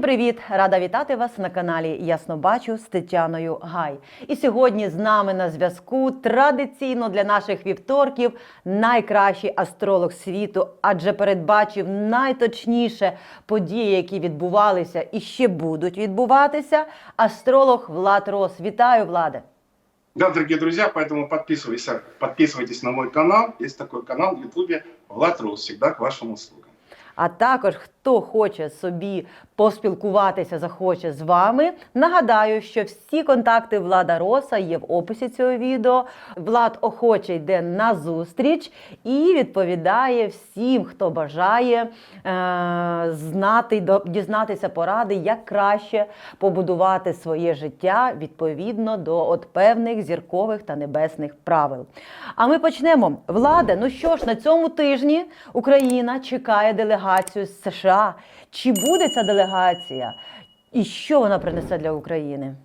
Всім привіт! Рада вітати вас на каналі Ясно Бачу з Тетяною Гай. І сьогодні з нами на зв'язку традиційно для наших вівторків найкращий астролог світу, адже передбачив найточніше події, які відбувалися і ще будуть відбуватися. Астролог Влад Рос. Вітаю, Владе! Да, дорогие друзья, поэтому подписывайтесь, подписывайтесь на мой канал. Есть такой канал в Ютубе Влад Рус. Всегда к вашим услугам. А також хто хоче собі поспілкуватися, захоче з вами. Нагадаю, що всі контакти Влада Роса є в описі цього відео. Влад охоче йде на зустріч і відповідає всім, хто бажає е- знати, дізнатися поради, як краще побудувати своє життя відповідно до от певних зіркових та небесних правил. А ми почнемо. Владе, ну що ж, на цьому тижні Україна чекає делегацію з США. Чи буде ця делегація? І що вона принесе для України?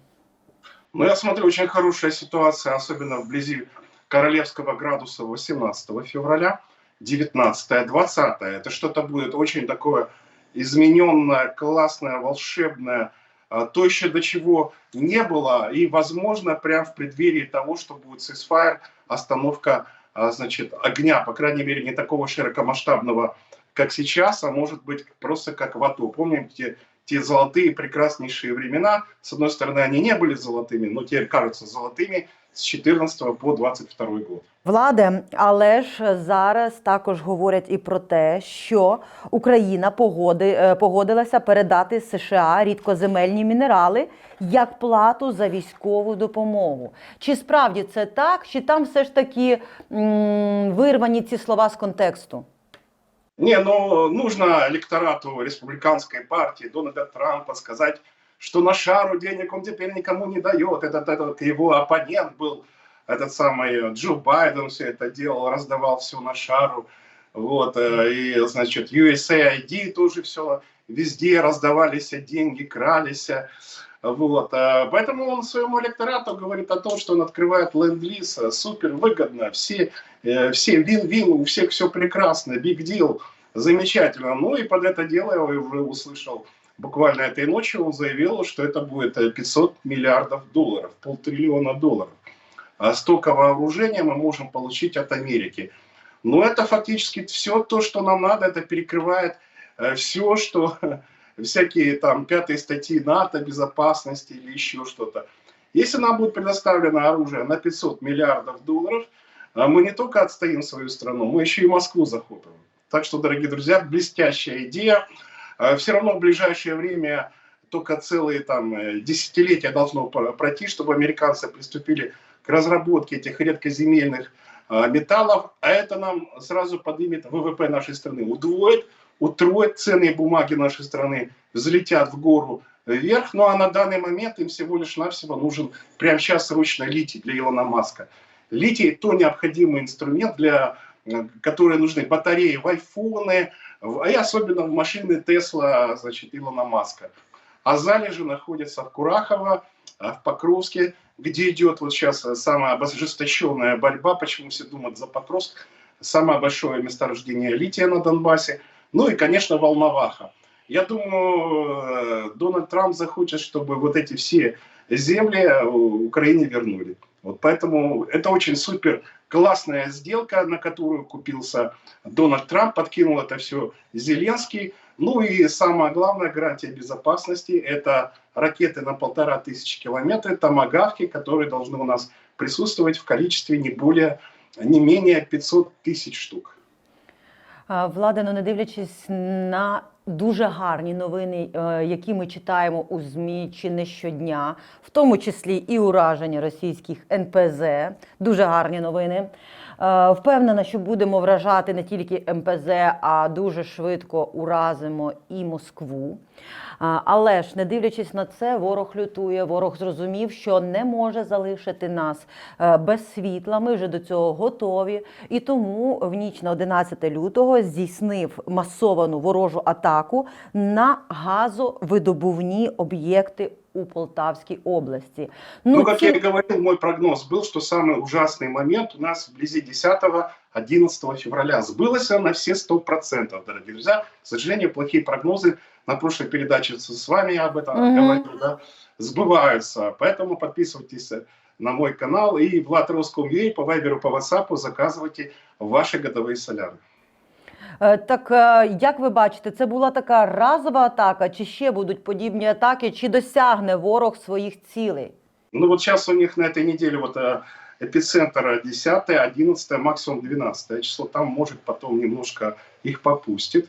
Ну, я смотрю, очень хорошая ситуация, особенно вблизи Королевского градуса 18 февраля, 19 20 Это что-то будет очень такое измененное, классное, волшебное, а, то еще до чего не было, и, возможно, прямо в преддверии того, что будет ceasefire, остановка, а, значит, огня, по крайней мере, не такого широкомасштабного, как сейчас, а может быть просто как в АТО. Помните те золотые прекраснейшие времена? С одной стороны, они не были золотыми, но теперь кажутся золотыми с 14 по 22 год. Владе, але ж зараз також говорять і про те, що Україна погоди, е, погодилася передати США рідкоземельні мінерали як плату за військову допомогу. Чи справді це так, чи там все ж таки м, вирвані ці слова з контексту? Не, ну нужно электорату республиканской партии Дональда Трампа сказать, что на шару денег он теперь никому не дает. Этот, этот его оппонент был, этот самый Джо Байден все это делал, раздавал все на шару. Вот, э, и, значит, USAID тоже все, везде раздавались деньги, крались. Вот, э, поэтому он своему электорату говорит о том, что он открывает ленд-лиз, э, супер выгодно, все, э, все вин-вин, у всех все прекрасно, big deal, замечательно. Ну и под это дело я уже услышал буквально этой ночью, он заявил, что это будет э, 500 миллиардов долларов, полтриллиона долларов. А столько вооружения мы можем получить от Америки. Но это фактически все то, что нам надо, это перекрывает все, что всякие там пятые статьи НАТО, безопасности или еще что-то. Если нам будет предоставлено оружие на 500 миллиардов долларов, а мы не только отстоим свою страну, мы еще и Москву захопим. Так что, дорогие друзья, блестящая идея. Все равно в ближайшее время только целые там э, десятилетия должно пройти, чтобы американцы приступили к разработке этих редкоземельных а, металлов, а это нам сразу поднимет ВВП нашей страны, удвоит, утроит ценные бумаги нашей страны, взлетят в гору вверх. Ну а на данный момент им всего лишь навсего нужен прямо сейчас срочно литий для Илона Маска. Литий – то необходимый инструмент, для, э, который нужны батареи в айфоны, в- и особенно в машины Тесла, значит, Илона Маска. А залежи находятся в Курахово, а, в Покровске, где идет вот сейчас э, самая ожесточенная борьба, почему все думают за Покровск, самое большое месторождение лития на Донбассе, ну и, конечно, Волноваха. Я думаю, э, Дональд Трамп захочет, чтобы вот эти все земли э, Украине вернули. Вот поэтому это очень супер классная сделка, на которую купился Дональд Трамп, подкинул это все Зеленский. Ну и самое главное, гарантия безопасности – это ракеты на полтора тысячи километров, томагавки, которые должны у нас присутствовать в количестве не более, не менее 500 тысяч штук. А, Владе, ну не дивлячись на дуже гарні новини, е, які ми читаємо у ЗМІ чи не щодня, в тому числі і ураження російських НПЗ, дуже гарні новини. Е, Впевнена, що будемо вражати не тільки МПЗ, а дуже швидко уразимо і Москву. Але ж, не дивлячись на це, ворог лютує. Ворог зрозумів, що не може залишити нас е, без світла. Ми вже до цього готові. І тому в ніч на 11 лютого здійснив масовану ворожу атаку на газовидобувні об'єкти у Полтавській області. Ну, как ці- я и говорил, мой прогноз был, что самый ужасный момент у нас вблизи 10 11 февраля. Сбылось на все 100%, дорогие друзья. К сожалению, плохие прогнозы, на прошлой передаче с с вами я об этом Мгм. говорил, да, сбываются. Поэтому подписывайтесь на мой канал и Влад Роском.ua по Вайберу, по WhatsApp заказывайте ваши годовые соляры. Е, Так е, як ви бачите, це була така разова атака, чи ще будуть подібні атаки, чи досягне ворог своїх цілей? Ну вот сейчас у них на этой неделе вот э, эпицентр 10, 11, максимум 12 число. Там может потом немножко их попустит.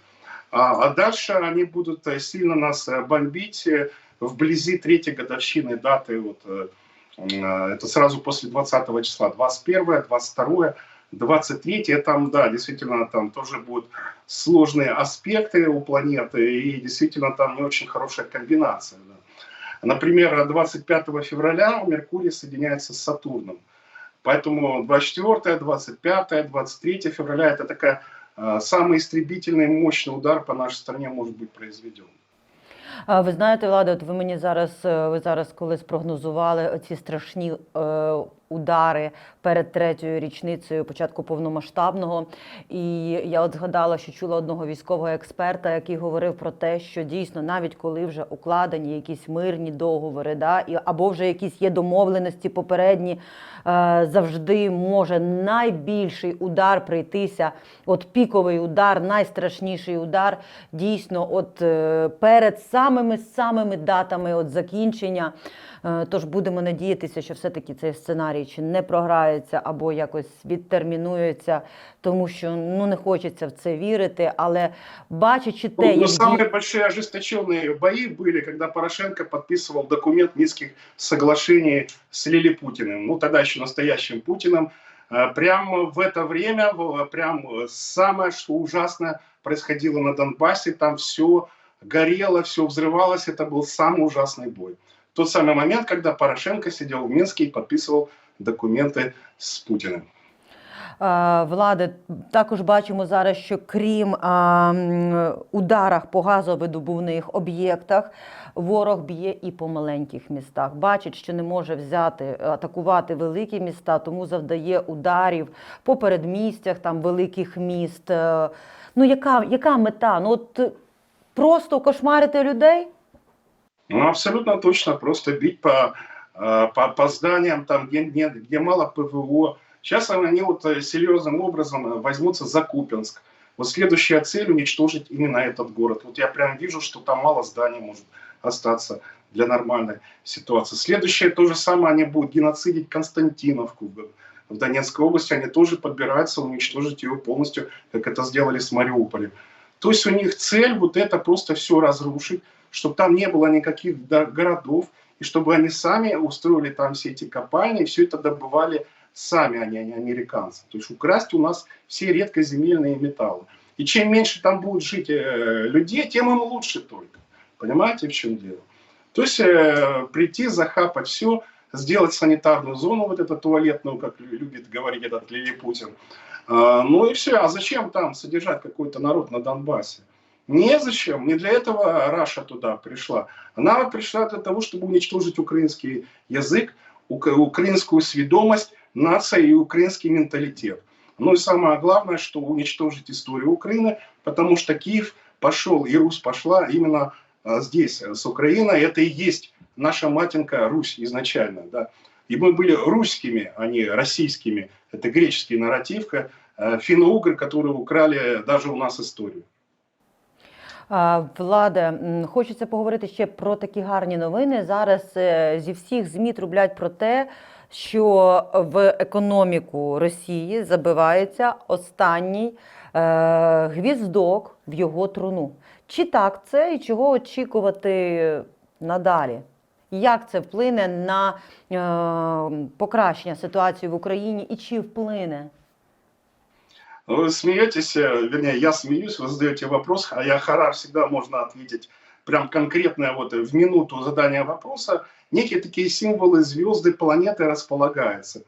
А, а дальше они будут э, сильно нас э, бомбить э, вблизи третьей годовщины даты. Вот, э, э, это сразу после 20 числа. 21, 22, 23. И Там, да, действительно, там тоже будут сложные аспекты у планеты. И действительно там не очень хорошая комбинация. да. Например, 25 февраля Меркурий соединяется с Сатурном. Поэтому 24, 25, 23 февраля это такая э, самый истребительный мощный удар по нашей стране может быть произведен. А Ви знаєте, Влада, от ви мені зараз, е, ви зараз коли спрогнозували оці страшні е, удари перед третьою річницею початку повномасштабного. І я от згадала, що чула одного військового експерта, який говорив про те, що дійсно, навіть коли вже укладені якісь мирні договори, да, і, або вже якісь є домовленості попередні, е, завжди може найбільший удар прийтися, от піковий удар, найстрашніший удар, дійсно, от е, перед самими самими датами от закінчення. Е, Тож будемо надіятися, що все-таки цей сценарій чи не програється або якось відтермінується, тому що ну не хочеться в це вірити. Але бачачи те, Ну, но як самые ді- большие ожесточенные бои были, когда Порошенко подписывал документ Минских соглашений с Лилипутиным, ну тогда еще настоящим Путиным. Э, Прямо в это время, в- прям э, самое, что ужасное происходило на Донбассе, там все горело, все взрывалось, это был самый ужасный бой. Тот самый момент, когда Порошенко сидел в Минске и подписывал документы с Путиным. Е, Влади, також бачимо зараз, що крім а, м, ударах по газовидобувних об'єктах, ворог б'є і по маленьких містах. Бачить, що не може взяти, атакувати великі міста, тому завдає ударів по передмістях там великих міст. Е, Ну, яка, яка мета? Ну, от е, просто кошмарити людей? Ну, абсолютно точно, просто бить по, э, по, по зданиям, там, где, нет, где мало ПВО. Сейчас они вот э, серьезным образом э, возьмутся за Купинск. Вот следующая цель уничтожить именно этот город. Вот я прям вижу, что там мало зданий может остаться для нормальной ситуации. Следующее то же самое, они будут геноцидить Константиновку в Донецкой области, они тоже подбираются уничтожить ее полностью, как это сделали с Мариуполем. То есть у них цель вот это просто все разрушить, чтобы там не было никаких городов, и чтобы они сами устроили там все эти копальни, и все это добывали сами, они, а не американцы. То есть украсть у нас все редкоземельные металлы. И чем меньше там будет жить э, людей, тем им лучше только. Понимаете, в чем дело? То есть э, прийти, захапать все, сделать санитарную зону, вот эту туалетную, как лю- любит говорить этот Лилипутин. А, ну и все. А зачем там содержать какой-то народ на Донбассе? Незачем. Не для этого Раша туда пришла. Она пришла для того, чтобы уничтожить украинский язык, ук- украинскую сведомость, нация и украинский менталитет. Ну и самое главное, что уничтожить историю Украины, потому что Киев пошел и Русь пошла именно а, здесь, с Украиной. Это и есть наша матинка Русь изначально. Да? И мы были русскими, а не российскими. Это греческий нарратив, э, финно-угры, которые украли даже у нас историю. А, Владе, м, хочеться поговорити ще про такі гарні новини. Зараз е, зі всіх ЗМІ трублять про те, що в економіку Росії забивається останній е, гвіздок в його труну. Чи так це і чого очікувати надалі? Як це вплине на е, покращення ситуації в Україні і чи вплине? Вы смеетесь, э, вернее, я смеюсь, вы задаете вопрос, а я харар всегда можно ответить прям конкретно вот в минуту задания вопроса. Некие такие символы звезды, планеты располагаются.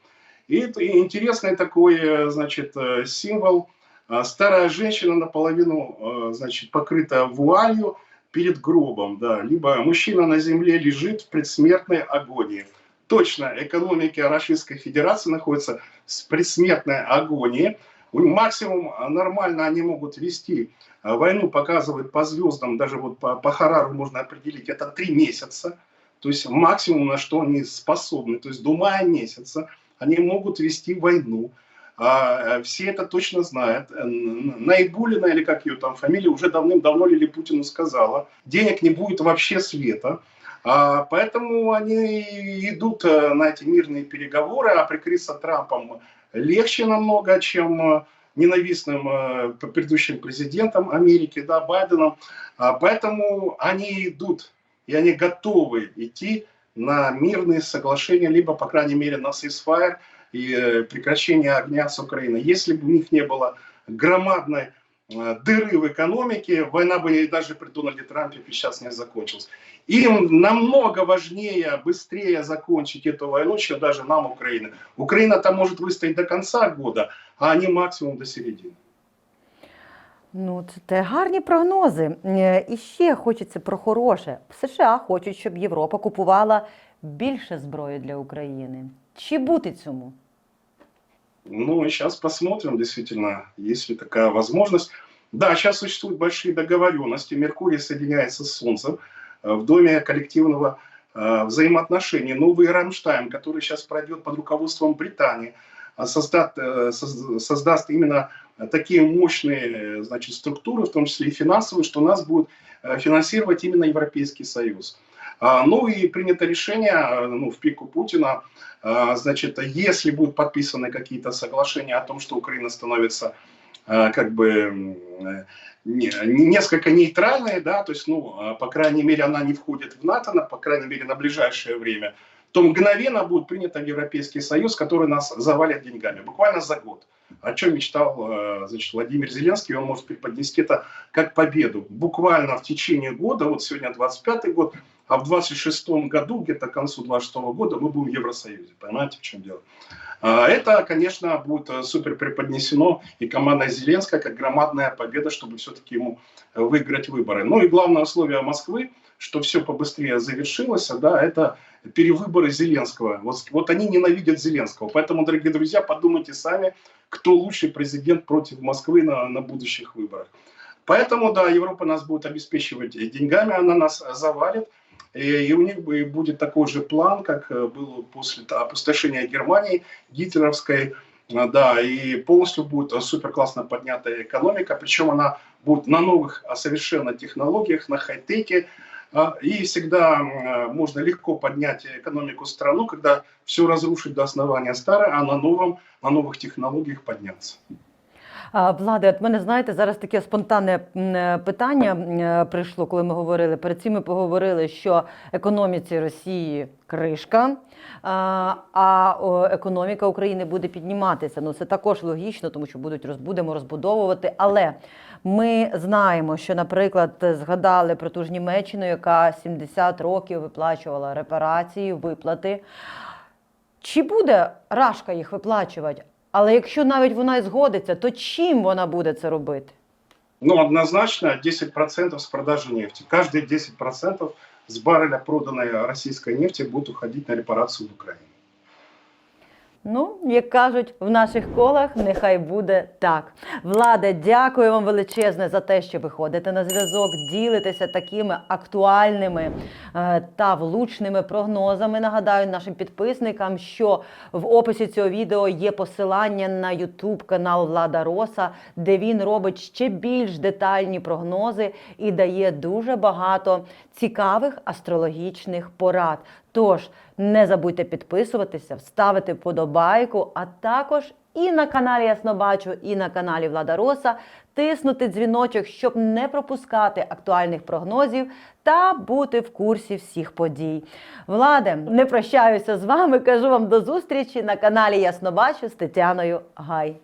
И это интересный такой, э, значит, э, символ. А, Старая женщина наполовину, э, значит, покрыта вуалью перед гробом, да. Либо мужчина на земле лежит в предсмертной агонии. Точно, экономика Российской Федерации находится в предсмертной агонии. Максимум а, нормально они могут вести а, войну, показывают по звездам, даже вот по, по Харару можно определить, это три месяца. То есть максимум, на что они способны. То есть до мая месяца они могут вести войну. А, э, Все это точно знают. Э, Н- Найбулина, или как ее там фамилия, уже давным-давно Лили Путину сказала, денег не будет вообще света. А, Поэтому они идут э, на эти мирные переговоры, а прикрыться Трампом легче намного, чем ненавистным предыдущим президентом Америки, да, Байденом. А, Поэтому они идут, и они готовы идти на мирные соглашения, либо, по крайней мере, на ceasefire и э, прекращение огня с Украиной. Если бы у них не было громадной э, дыры в экономике, война бы и даже при Дональде Трампе сейчас не закончилась. Им намного важнее, быстрее закончить эту войну, чем даже нам, Украина. Украина там может выстоять до конца года, а они максимум до середины. Ну, це те гарні прогнози. Е, І ще хочеться про хороше. США хочуть, щоб Європа купувала більше зброї для України. Чи бути цьому? Ну, сейчас посмотрим, действительно, есть ли такая возможность. Да, сейчас существуют большие договоренности. Меркурий соединяется с Солнцем э, в доме коллективного э, взаимоотношения. Новый Рамштайн, который сейчас пройдет под руководством Британии, создаст, э, соз- создаст именно такие мощные значит, структуры, в том числе и финансовые, что нас будет финансировать именно Европейский Союз. А, Ну и принято решение э, ну, в пику Путина, а, значит, если будут подписаны какие-то соглашения о том, что Украина становится а, как бы э, несколько нейтральной, да, то есть, ну, по крайней мере, она не входит в НАТО, на, по крайней мере, на ближайшее время, то мгновенно будет принято в Европейский Союз, который нас завалит деньгами, буквально за год. О чем мечтал э, значит, Владимир Зеленский, он может преподнести это как победу. Буквально в течение года, вот сегодня 25 год, а в 26 году, где-то к концу 26 года, мы будем в Евросоюзе. Понимаете, в чем дело? А, Это, конечно, будет э, супер преподнесено и командой Зеленская как громадная победа, чтобы все-таки ему э, выиграть выборы. Ну и главное условие Москвы, что все побыстрее завершилось, да, это перевыборы Зеленского. Вот, вот они ненавидят Зеленского. Поэтому, дорогие друзья, подумайте сами, кто лучший президент против Москвы на, на будущих выборах. Поэтому, да, Европа нас будет обеспечивать деньгами, она нас завалит. И, у них будет такой же план, как э, был после опустошения Германии гитлеровской. А, Да, и полностью будет э, супер классно поднятая экономика, причем она будет на новых а, совершенно технологиях, на хай-теке. А, И всегда э, можно легко поднять экономику страну, когда все разрушить до основания старое, а на новом, на новых технологиях подняться. Влади, от мене, знаєте, зараз таке спонтанне е, питання е, прийшло, коли ми говорили. Перед цим ми поговорили, що економіці Росії кришка, а, економіка України буде підніматися. Ну це також логічно, тому що будуть будемо розбудовувати. Але ми знаємо, що, наприклад, згадали про ту ж Німеччину, яка 70 років виплачувала репарації, виплати. Чи буде Рашка їх виплачувати? Але якщо навіть вона і згодиться, то чим вона буде це робити? Ну, однозначно 10% с продажи нефти. Каждые 10% с барреля проданной российской нефти будут уходить на репарацию в Украине. Ну, як кажуть, в наших колах нехай буде так. Влада, дякую вам величезне за те, що ви ходите на зв'язок, ділитеся такими актуальними е, та влучними прогнозами. Нагадаю нашим підписникам, що в описі цього відео є посилання на YouTube канал Влада Роса, де він робить ще більш детальні прогнози і дає дуже багато цікавих астрологічних порад. Тож не забудьте підписуватися, ставити вподобайку, а також і на каналі Яснобачу, і на каналі Влада Роса тиснути дзвіночок, щоб не пропускати актуальних прогнозів та бути в курсі всіх подій. Владе, не прощаюся з вами. Кажу вам до зустрічі на каналі Яснобачу з Тетяною Гай.